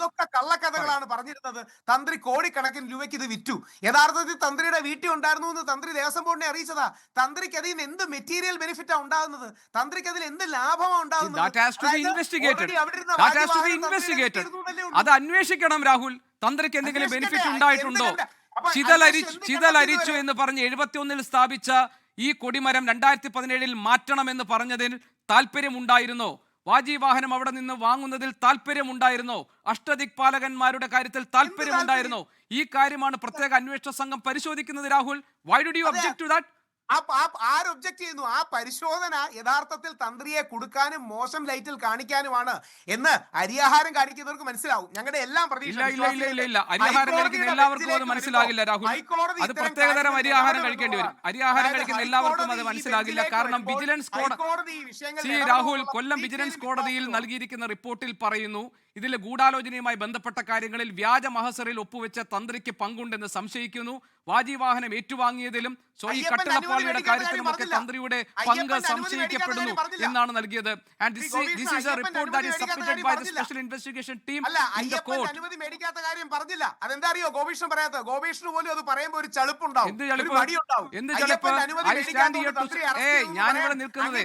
എന്തൊക്കെ കള്ളക്കഥകളാണ് പറഞ്ഞിരുന്നത്? തന്ത്രി കോടിക്കണക്കിന് രൂപയ്ക്ക് ഇത് വിറ്റു. യഥാർത്ഥത്തിൽ തന്ത്രിയുടെ വീട്ടിൽ ഉണ്ടായിരുന്നു എന്ന് തന്ത്രി ദേവസ്വം ബോർഡിനെ അറിയിച്ചതാ. തന്ത്രിക്ക് അതിൽ നിന്ന് എന്ത് മെറ്റീരിയൽ ബെനിഫിറ്റ് ബെനിഫിറ്റാ ഉണ്ടാകുന്നത്? തന്ത്രിക്ക് അതിൽ എന്ത് ലാഭമാണ് ഉണ്ടാകുന്നത്. അത് അന്വേഷിക്കണം രാഹുൽ. തന്ത്രിക്ക് എന്തെങ്കിലും ബെനിഫിറ്റ് ഉണ്ടായിട്ടുണ്ടോ? ചിതലരിച്ചു ചിതലരിച്ചു എന്ന് പറഞ്ഞ് എഴുപത്തി ഒന്നിൽ സ്ഥാപിച്ച ഈ കൊടിമരം രണ്ടായിരത്തി പതിനേഴിൽ മാറ്റണമെന്ന് പറഞ്ഞതിൽ താല്പര്യമുണ്ടായിരുന്നോ? വാജീവാഹനം അവിടെ നിന്ന് വാങ്ങുന്നതിൽ താല്പര്യമുണ്ടായിരുന്നോ അഷ്ടദിക്പാലകന്മാരുടെ കാര്യത്തിൽ താല്പര്യമുണ്ടായിരുന്നോ ഈ കാര്യമാണ് പ്രത്യേക അന്വേഷണ സംഘം പരിശോധിക്കുന്നത് Rahul. Why do you object to that ആര് ഒബ്ജക്ട് ചെയ്യുന്നു? ആ പരിശോധന യഥാർത്ഥത്തിൽ തന്ത്രിയെ കൊടുക്കാനും മോശം ലൈറ്റിൽ കാണിക്കാനുമാണ് എന്ന് അരിയാഹാരം കാണിക്കുന്നവർക്ക് മനസ്സിലാവും. ഞങ്ങളുടെ എല്ലാം മനസ്സിലാകില്ല രാഹുൽ. അത് ഇത്തരം പ്രത്യേകതരം കാര്യങ്ങൾ അരിയാഹാരം കഴിക്കേണ്ടി വരും. അരിയാഹാരം കഴിക്കുന്ന എല്ലാവർക്കും അത് മനസ്സിലാകില്ല. കാരണം വിജിലൻസ് കോടതി രാഹുൽ കൊല്ലം വിജിലൻസ് കോടതിയിൽ നൽകിയിരിക്കുന്ന റിപ്പോർട്ടിൽ പറയുന്നു ഇതിലെ ഗൂഢാലോചനയുമായി ബന്ധപ്പെട്ട കാര്യങ്ങളിൽ വ്യാജ മഹസറിൽ ഒപ്പുവെച്ച തന്ത്രിക്ക് പങ്കുണ്ടെന്ന് സംശയിക്കുന്നു. വാജിവാഹനം ഏറ്റുവാങ്ങിയതിലും സോ ഈ കാര്യത്തിലും കട്ടളപ്പാളിയുടെ കാര്യത്തിലുമൊക്കെ തന്ത്രിയുടെ പങ്ക് സംശയിക്കപ്പെടുന്നു എന്നാണ് നൽകിയത്. And this is a report that is submitted by the special investigation team അല്ല ഇൻ ദ കോർട്ട് അനുമതി മേടിക്കാത്ത കാര്യം പറഞ്ഞില്ല. അതെന്താ അറിയോ പറയാത്ത പോലും അത് പറയുമ്പോൾ ഒരു ചളുപ്പുണ്ടാവും. എന്ത് ഒരു ചളിപ്പ്? മടിയുണ്ടാവും. എന്ത് അയ്യപ്പൻ ചളിപ്പ്? അനുമതി ഐ സ്റ്റാൻഡ് ഹിയർ മേടിക്കാത്തതുകൊണ്ട് ടു തന്ത്രി ഏ ഞാനിവിടെ നിൽക്കുന്നത്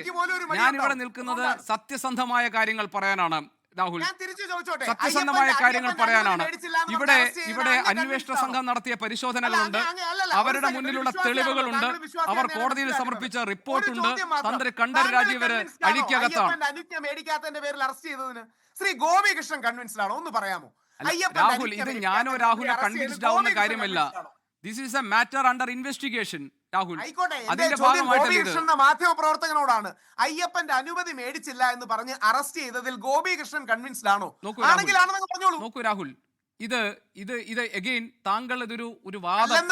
ഞാനിവിടെ. നിൽക്കുന്നത് സത്യസന്ധമായ കാര്യങ്ങൾ പറയാനാണ്. രാഹുൽ സത്യസന്ധമായ കാര്യങ്ങൾ പറയാനാണ്. ഇവിടെ ഇവിടെ അന്വേഷണ സംഘം നടത്തിയ പരിശോധനകളുണ്ട്. അവരുടെ മുന്നിലുള്ള തെളിവുകളുണ്ട്. അവർ കോടതിയിൽ സമർപ്പിച്ച റിപ്പോർട്ടുണ്ട്. തന്ത്രി കണ്ഠർ രാജീവര് അഴിക്കകത്താണ് അനുജ്ഞ മേടിക്കാത്തതിന്റെ പേരിൽ അറസ്റ്റ് ചെയ്തതിന് ശ്രീ ഗോപികൃഷ്ണൻ കൺവിൻസ്ഡ് ആണോ? ഒന്ന് പറയാമോ? രാഹുൽ ഇത് ഞാനോ രാഹുലോ കൺവിൻസ്ഡ് ആവുന്ന കാര്യമല്ല. This is a matter under investigation Rahul. ആയിക്കോട്ടെ എന്റെ ചോദ്യം ഗോപികൃഷ്ണൻ മാധ്യമ പ്രവർത്തകനോടാണ് അയ്യപ്പന്റെ അനുമതി മേടിച്ചില്ല എന്ന് പറഞ്ഞ് അറസ്റ്റ് ചെയ്തതിൽ ഗോപികൃഷ്ണൻ കൺവിൻസ്ഡ് ആണോ. ആണെന്ന് പറഞ്ഞോളൂ. നോക്കൂ രാഹുൽ. ഇത് ഇത് ഇത് എഗെയിൻ താങ്കൾ ഇതൊരു ഒരു വാദം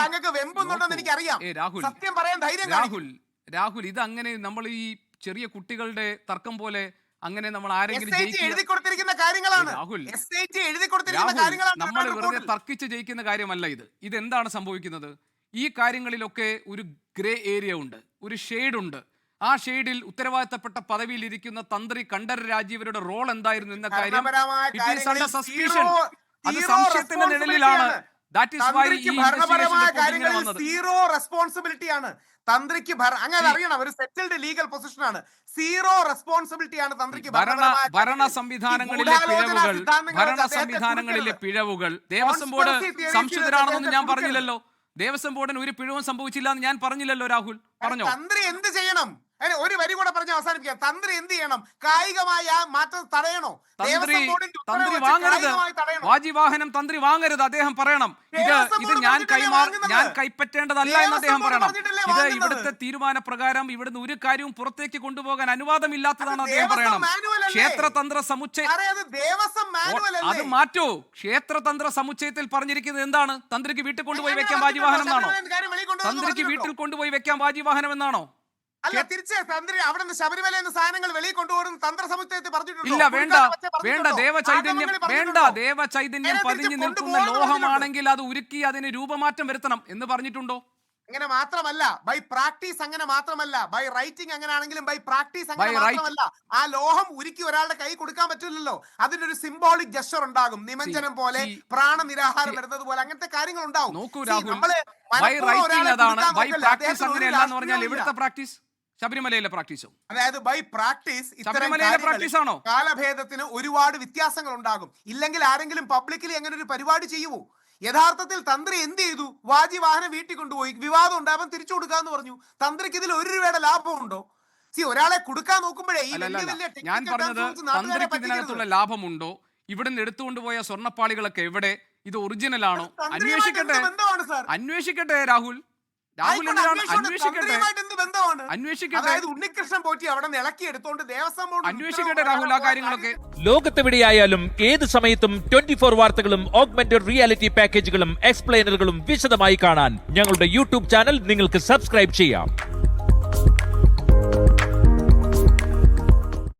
താങ്കൾക്ക് വെമ്പുന്നുണ്ടെന്ന് നോക്കൂ. എനിക്കറിയാം. രാഹുൽ. സത്യം പറയാൻ ധൈര്യം. രാഹുൽ രാഹുൽ ഇത് അങ്ങനെ നമ്മൾ ഈ ചെറിയ കുട്ടികളുടെ തർക്കം പോലെ അങ്ങനെ നമ്മൾ ആരെങ്കിലും എഴുതി കൊടുത്തിരിക്കുന്ന കാര്യങ്ങളാണ്. രാഹുൽ. എഴുതി കൊടുത്തിരിക്കുന്ന കാര്യങ്ങളാണ് നമ്മൾ. വെറുതെ തർക്കിച്ച് ജയിക്കുന്ന കാര്യമല്ല ഇത്. ഇത് എന്താണ് സംഭവിക്കുന്നത്? ഈ കാര്യങ്ങളിലൊക്കെ ഒരു ഗ്രേ ഏരിയ ഉണ്ട് ഒരു ഷെയ്ഡ് ഉണ്ട്. ആ ഷെയ്ഡിൽ ഉത്തരവാദിത്തപ്പെട്ട പദവിയിൽ ഇരിക്കുന്ന തന്ത്രി കണ്ഠര രാജീവരുടെ റോൾ എന്തായിരുന്നു എന്ന കാര്യം ഇറ്റ് ഈസ് അണ്ടർ സസ്പീഷൻ അത് സംശയത്തിന്റെ നിഴലിലാണ്. ഭരണപരമായ കാര്യങ്ങളിൽ സീറോ റെസ്പോൺസിബിലിറ്റി ആണ്. തന്ത്രിക്ക് അങ്ങനെ അറിയണം ഒരു സെറ്റിൽഡ് ലീഗൽ പൊസിഷൻ ആണ്. സീറോ റെസ്പോൺസിബിലിറ്റി ആണ് തന്ത്രിക്ക് ഭരണ സംവിധാനങ്ങളിലെ പിഴവുകൾ ഭരണ സംവിധാനങ്ങളിലെ പിഴവുകൾ ദേവസ്വം ബോർഡ് സംശുദ്ധരാണെന്നൊന്നും ഞാൻ പറഞ്ഞില്ലല്ലോ. ദേവസ്വം ബോർഡിന് ഒരു പിഴവും സംഭവിച്ചില്ല എന്ന് ഞാൻ പറഞ്ഞില്ലല്ലോ രാഹുൽ. പറഞ്ഞോ? തന്ത്രി എന്ത് ചെയ്യണം? അതിന് ഒരു വരി കൂടെ പറഞ്ഞ് അവസാനിപ്പിക്കാം. തന്ത്രി എന്ത് ചെയ്യണം? കായികമായ മാറ്റം തടയണോ? വാജിവാഹനം തന്ത്രി വാങ്ങരുത് അദ്ദേഹം പറയണം. ഇത് ഇത് ഞാൻ കൈമാർ ഞാൻ കൈപ്പറ്റേണ്ടതല്ല എന്ന് അദ്ദേഹം പറയണം. ഇത് ഇവിടുത്തെ തീരുമാന തീരുമാനപ്രകാരം ഇവിടുന്ന് ഒരു കാര്യവും പുറത്തേക്ക് കൊണ്ടുപോകാൻ അനുവാദമില്ലാത്തതാണ് അദ്ദേഹം പറയണം? ക്ഷേത്രതന്ത്ര സമുച്ചയ അത് മാറ്റൂ. ക്ഷേത്രതന്ത്ര സമുച്ചയത്തിൽ പറഞ്ഞിരിക്കുന്നത് എന്താണ്? തന്ത്രിക്ക് വീട്ടിൽ കൊണ്ടുപോയി വെക്കാൻ? വാജിവാഹനം എന്നാണോ? തന്ത്രിക്ക് വീട്ടിൽ കൊണ്ടുപോയി വെക്കാൻ വാജിവാഹനം എന്നാണോ? അല്ല തിരിച്ച് തന്ത്രി അവിടെ നിന്ന് ശബരിമല എന്ന സാധനങ്ങൾ വെളിയിൽ കൊണ്ടുപോകുന്ന തന്ത്ര സമുച്ചയത്തിൽ പറഞ്ഞിട്ടുണ്ടോ? ഇല്ല വേണ്ട. വേണ്ട ദേവചൈതന്യം വേണ്ട ദേവചൈതന്യം പതിഞ്ഞു നിൽക്കുന്ന ലോഹമാണെങ്കിൽ അത് ഉരുക്കി അതിന് രൂപമാറ്റം വരുത്തണം എന്ന് പറഞ്ഞിട്ടുണ്ടോ? അങ്ങനെ മാത്രമല്ല ബൈ പ്രാക്ടീസ് അങ്ങനെ മാത്രമല്ല ബൈ റൈറ്റിംഗ് അങ്ങനെ ആണെങ്കിലും ബൈ പ്രാക്ടീസ് അങ്ങനെ മാത്രമല്ല ആ ലോഹം ഉരുക്കി ഒരാളുടെ കൈ കൊടുക്കാൻ പറ്റില്ലല്ലോ. അതിന്റെ ഒരു സിംബോളിക് ജസ്റ്റർ ഉണ്ടാകും. നിമഞ്ജനം പോലെ പ്രാണനിരാഹാരം വരുന്നത് പോലെ അങ്ങനത്തെ കാര്യങ്ങൾ ഉണ്ടാവും. നോക്കൂ രാഹുൽ. നമ്മൾ ബൈ റൈറ്റിംഗ് അതാണ്. ബൈ പ്രാക്ടീസ് അങ്ങനെയല്ല എന്ന് പറഞ്ഞാൽ പ്രാക്ടീസ് ശബരിമലയിലെ പ്രാക്ടീസും അതായത് ബൈ പ്രാക്ടീസ് ശബരിമലയിലെ പ്രാക്ടീസ് ആണോ? കാലഭേദത്തിന് ഒരുപാട് വ്യത്യാസങ്ങൾ ഉണ്ടാകും ഇല്ലെങ്കിൽ ആരെങ്കിലും പബ്ലിക്കലി എങ്ങനെ ഒരു പരിപാടി ചെയ്യുമോ യഥാർത്ഥത്തിൽ തന്ത്രി എന്ത് ചെയ്തു? വാജി വാഹനം വീട്ടിൽ കൊണ്ടുപോയി വിവാദം ഉണ്ടാവാൻ തിരിച്ചു കൊടുക്കാന്ന് പറഞ്ഞു. തന്ത്രിക്ക് ഇതിൽ ഒരു രൂപയുടെ ലാഭമുണ്ടോ? സി ഒരാളെ കൊടുക്കാൻ നോക്കുമ്പോഴേ ഞാൻ പറഞ്ഞത് തന്ത്രിക്ക്. ഇതിനകത്തുള്ള ലാഭമുണ്ടോ? ഇവിടുന്ന് എടുത്തുകൊണ്ടുപോയ സ്വർണപ്പാളികളൊക്കെ എവിടെ? ഇത് ഒറിജിനൽ ആണോ? അന്വേഷിക്കട്ടെ. അന്വേഷിക്കട്ടെ രാഹുൽ. ഉണ്ണികൃഷ്ണൻ പോറ്റി അവിടെ ദേവസ്വം ബോർഡ് അന്വേഷിക്കട്ടെ രാഹുൽ ആ കാര്യങ്ങളൊക്കെ. ലോകത്തെവിടെയായാലും ഏത് സമയത്തും ട്വന്റി ഫോർ വാർത്തകളും ഓഗ്മെന്റഡ് റിയാലിറ്റി പാക്കേജുകളും എക്സ്പ്ലെയിനറുകളും വിശദമായി കാണാൻ ഞങ്ങളുടെ യൂട്യൂബ് ചാനൽ നിങ്ങൾക്ക് സബ്സ്ക്രൈബ് ചെയ്യാം.